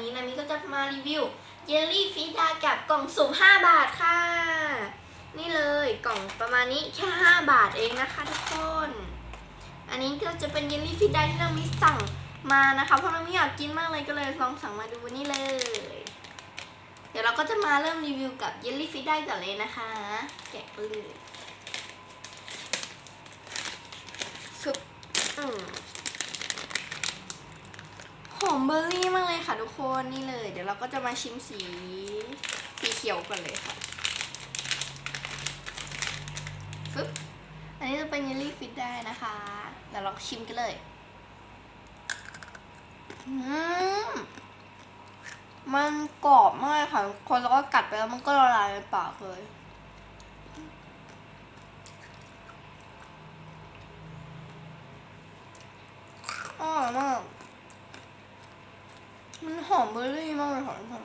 นี้นามิก็จะมารีวิวเยลลี่ฟีดากับกล่องสุ่ม5 บาทค่ะ นี่เลยกล่องประมาณนี้แค่ 5 บาทเองนะคะทุกคน อันนี้ก็จะเป็นเยลลี่ฟีดาที่นามิสั่งมานะคะ เพราะนามิอยากกินมากเลยก็เลยลองสั่งมาดูนี่เลย เดี๋ยวเราก็จะมาเริ่มรีวิวกับเยลลี่ฟีดาก่อนเลยนะคะแกะเลยชุบอืมหอ มเบอร์รี่มากเลยค่ะทุกคนนี่เลย เดี๋ยวเราก็จะมาชิมสีสีเขียวกันเลยค่ะฟึบอันนี้จะเป็นเยลลี่ฟิตได้นะคะเดี๋ยวเราชิมกันเลยอืมมันกรอบมากเลยค่ะทุกคนแล้วก็กัดไปแล้วมันก็ละลายในปากเลยอร่อยมาก มัน หอมเบอร์รี่มากเลยค่ะทุกคน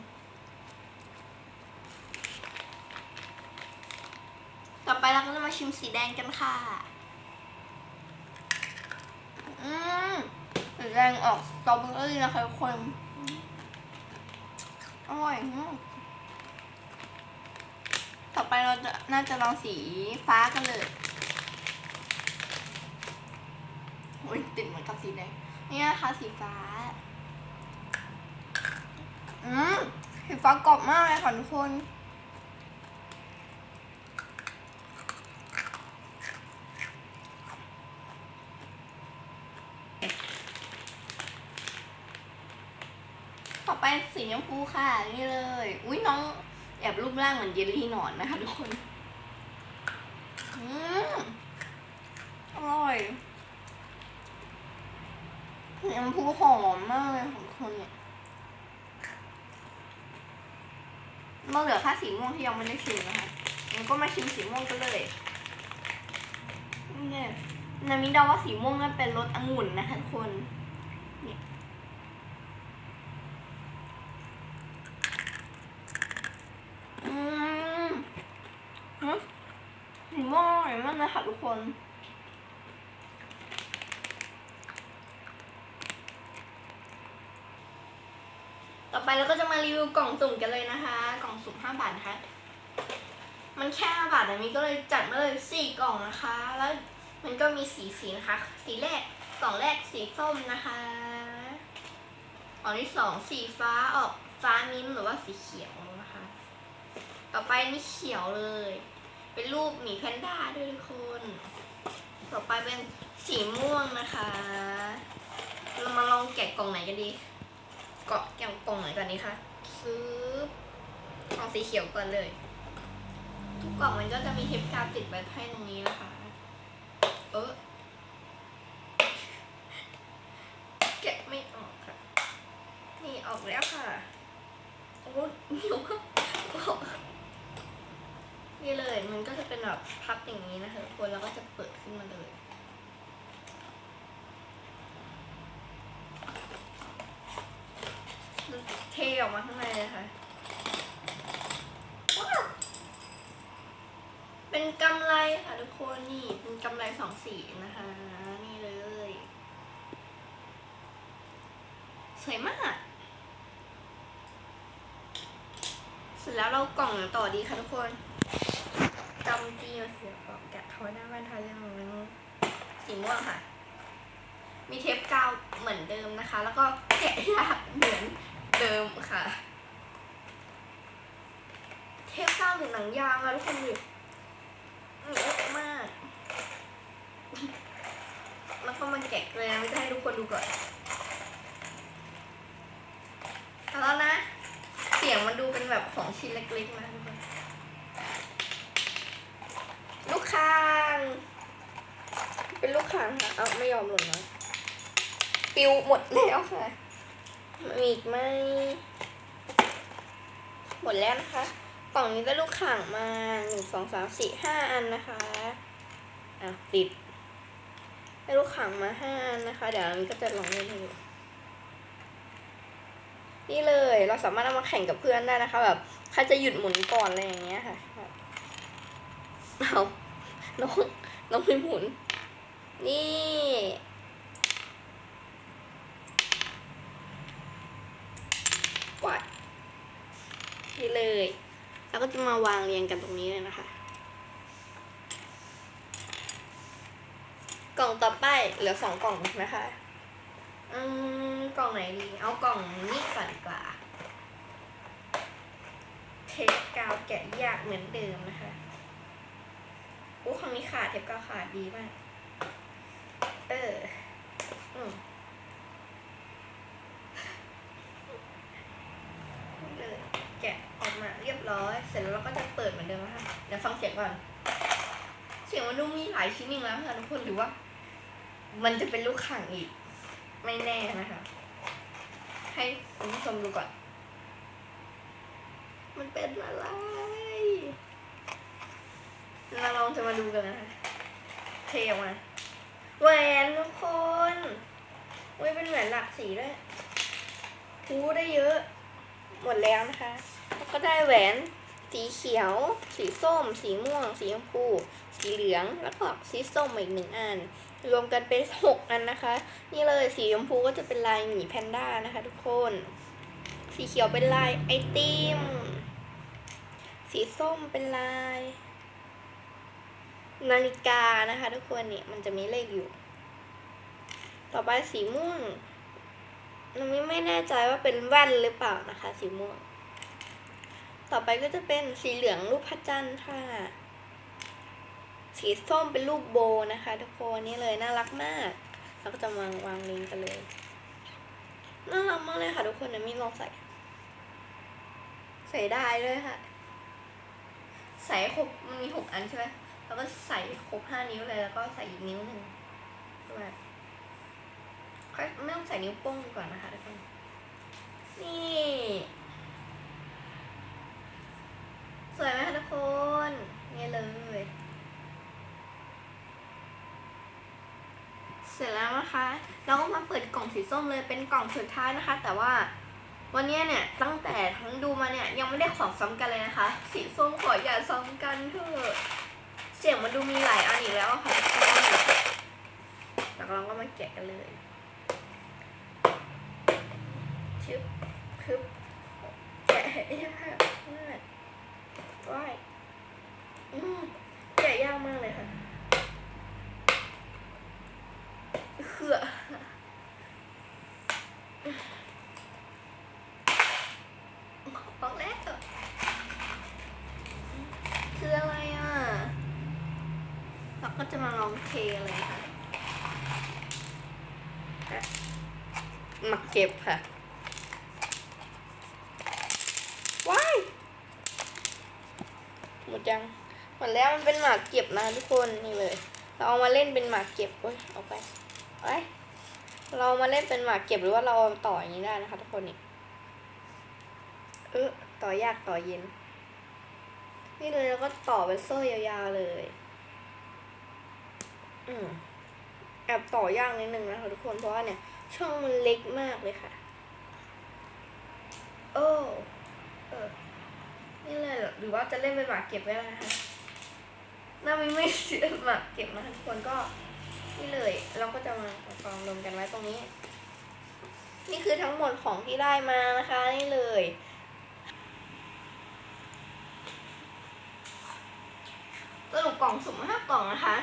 ต่อไปเราก็จะมาชิมสีแดงกันค่ะ อืมสีแดงออกสตรอเบอรี่นะคะทุกคน อร่อยมากต่อไปเราจะน่าจะลองสีฟ้ากันเลยโอ้ยติดเหมือนกับสีแดงนี่นะคะสีฟ้า อืมสีฟ้ากรอบมากเลยค่ะทุกคนต่อไปสีชมพูค่ะ นี่เลย อุ้ยน้องแอบรูปร่างเหมือนเยลลี่หนอนนะคะทุกคน อืมอร่อยสีชมพูหอมมากเลยของคนเนี่ย มาเหลือแค่สีม่วงที่ยังไม่ได้ชิมนะคะงั้นก็มาชิมสีม่วงกันเลยเนี่ยนามิเดาว่าสีม่วงนั่นเป็นรสองุ่นนะคะทุกคนเนี่ยอืมสีม่วงอร่อยมากเลยค่ะทุกคน ต่อไป เราก็จะมารีวิวกล่องสุ่มกันเลยนะคะ กล่องสุ่ม5บาทนะคะมันแค่5บาทแต่มีก็เลยจัดมาเลย 4 กล่องนะคะ แล้วมันก็มีสีสีนะคะ สีแรกกล่องแรกสีส้มนะคะกล่องที่สองสีฟ้าออกฟ้ามิ้นท์หรือว่าสีเขียวนะคะ ต่อไปนี่เขียวเลย เป็นรูปหมีแพนด้าด้วยทุกคนต่อไปเป็นสีม่วงนะคะ เรามาลองแกะกล่องไหนกันดี เกาะแก้มกล่องไหนก่อนนี้คะซื้อกล่องสีเขียวก่อนเลย ทุกกล่องมันก็จะมีเทปกาวติดไว้ให้ตรงนี้นะคะ เออแกะไม่ออกค่ะ นี่ออกแล้วค่ะ โอ้เหนียวมากนี่เลยมันก็จะเป็นแบบพับอย่างนี้นะคะทุกคนแล้วก็จะเปิดขึ้นมาเลย เทออกมาข้างในเลยค่ะ ว้าว เป็นกำไรค่ะทุกคนนี่เป็นกำไรสองสีนะคะ นี่เลย สวยมาก เสร็จแล้วเรากล่องต่อดีค่ะทุกคนจำจีเสียบออกแกะเขาหน้าบ้านทายยังไงสีม่วงค่ะมีเทปกาวเหมือนเดิมนะคะ แล้วก็แกะยากเหมือน เดิมค่ะ เทปกาวหรือหนังยางอะทุกคนดูเยอะมาก แล้วก็มาแกะเลยนะไม่จะให้ทุกคนดูก่อนเอาแล้วนะ เสียงมันดูเป็นแบบของชิ้นเล็กๆนะทุกคนลูกค้างเป็นลูกค้างค่ะ เอาไม่ยอมหล่นนะปิวหมดแล้วค่ะ มีอีกไหมหมดแล้วนะคะ กล่องนี้ได้ลูกข่างมาหนึ่งสองสามสี่ห้าอันนะคะอะติดได้ลูกข่างมาห้าอันนะคะ เดี๋ยวอันนี้ก็จะลองเล่นให้ดูนี่เลยเราสามารถเอามาแข่งกับเพื่อนได้นะคะ แบบใครจะหยุดหมุนก่อนอะไรอย่างเงี้ยค่ะเอาน้องน้องไม่หมุน นี่ นี่ เลย แล้วก็จะมาวางเรียงกันตรงนี้เลยนะคะ กล่องต่อไปเหลือสองกล่องนะคะ อืมกล่องไหนดี เอากล่องนี้ก่อนดีกว่า เทปกาวแกะยากเหมือนเดิมนะคะโอ้ครั้งนี้ขาดเทปกาวขาดดีมาก เออ อืมเลยแกะออกมาเรียบร้อย เสร็จแล้ว เปิดเหมือนเดิมนะคะเดี๋ยวฟังเสียงก่อน เสียงมันดูมีหลายชิ้นอีกแล้วค่ะทุกคนหรือว่า มันจะเป็นลูกข่างอีก ไม่แน่นะคะ ให้คุณผู้ชมดูก่อน มันเป็นอะไรเราลองจะมาดูกันนะคะเทออกมาแหวนทุกคนเว้ยเป็นแหวนหลากสีด้วยหูได้เยอะ หมดแล้วนะคะแล้วก็ได้แหวน สีเขียว สีส้ม สีม่วง สีชมพู สีเหลือง แล้วก็สีส้มอีกหนึ่งอัน รวมกันเป็นหกอันนะคะ นี่เลยสีชมพูก็จะเป็นลายหมีแพนด้านะคะ ทุกคน สีเขียวเป็นลายไอติม สีส้มเป็นลาย นาฬิกานะคะทุกคนเนี่ยมันจะมีเลขอยู่ ต่อไปสีม่วงเราไม่ไม่แน่ใจว่าเป็นแว่นหรือเปล่านะคะ สีม่วง ต่อไปก็จะเป็นสีเหลืองรูปพระจันทร์ค่ะ สีส้มเป็นรูปโบนะคะ ทุกคนนี่เลยน่ารักมากเราก็จะวางวางลิงกันเลยน่ารักมากเลยค่ะทุกคนนะมีลองใส่ ใส่ได้ด้วยค่ะ ใส่ครบมันมีหกอันใช่ไหมแล้วก็ใส่ครบห้านิ้วเลยแล้วก็ใส่อีกนิ้วหนึ่งด้วยค่อยไม่ต้องใส่นิ้วโป้งก่อนนะคะทุกคนนี่สวยไหมคะทุกคนนี่เลย เสร็จแล้วนะคะ เราก็มาเปิดกล่องสีส้มเลยเป็นกล่องสุดท้ายนะคะ แต่ว่าวันนี้เนี่ยตั้งแต่ทั้งดูมาเนี่ยยังไม่ได้ของซ้ำกันเลยนะคะ สีส้มขออย่าซ้ำกันเถอะเสียงมันดูมีหลายอันอีกแล้วค่ะแล้วเราก็มาแกะกันเลยชึบคึบแกะยากมากว้ายอืมแกะยากมากเลยค่ะ เขื่อออกแล้วคืออะไรอะเราก็ จะมาลองเทเลยค่ะอะมาเก็บค่ะ ว้าย หมดยัง หมดแล้วมันเป็นหมากเก็บนะทุกคนนี่เลย เราเอามาเล่นเป็นหมากเก็บเว้ยเอาไปไปเรามาเล่นเป็นหมากเก็บหรือว่าเราเอาต่ออย่างนี้ได้นะคะทุกคนนี่ เออต่อยากต่อเย็น นี่เลยแล้วก็ต่อเป็นโซ่ยาวๆเลย อืมแอบต่อยากนิดนึงนะคะทุกคนเพราะว่าเนี่ย ช่องมันเล็กมากเลยค่ะ โอ้เออนี่เลยหรือว่าจะเล่นเป็นหมากเก็บไว้แล้นะคะน่าม่ไม่เชื่อหมากเก็บนะคะทุกคนก็นี่เลย เราก็จะมากองรวมกันไว้ตรงนี้ นี่คือทั้งหมดของที่ได้มานะคะนี่เลยสรุปกล่องสุ่มห้ากล่องนะคะ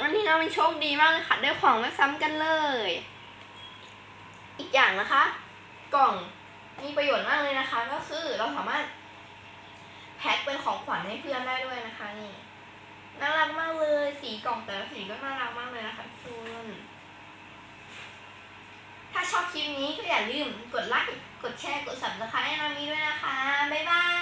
วันนี้เราเป็นโชคดีมากเลยค่ะได้ของไม่ซ้ำกันเลย อีกอย่างนะคะ กล่องมีประโยชน์มากเลยนะคะ ก็คือเราสามารถแพ็คเป็นของขวัญให้เพื่อนได้ด้วยนะคะนี่น่ารักมากเลยสีกล่องแต่ละสีก็น่ารักมากเลยนะคะทุกคนถ้าชอบคลิปนี้ก็อย่าลืมกดไลค์กดแชร์กด subscribe ให้นามีด้วยนะคะ บ๊ายบาย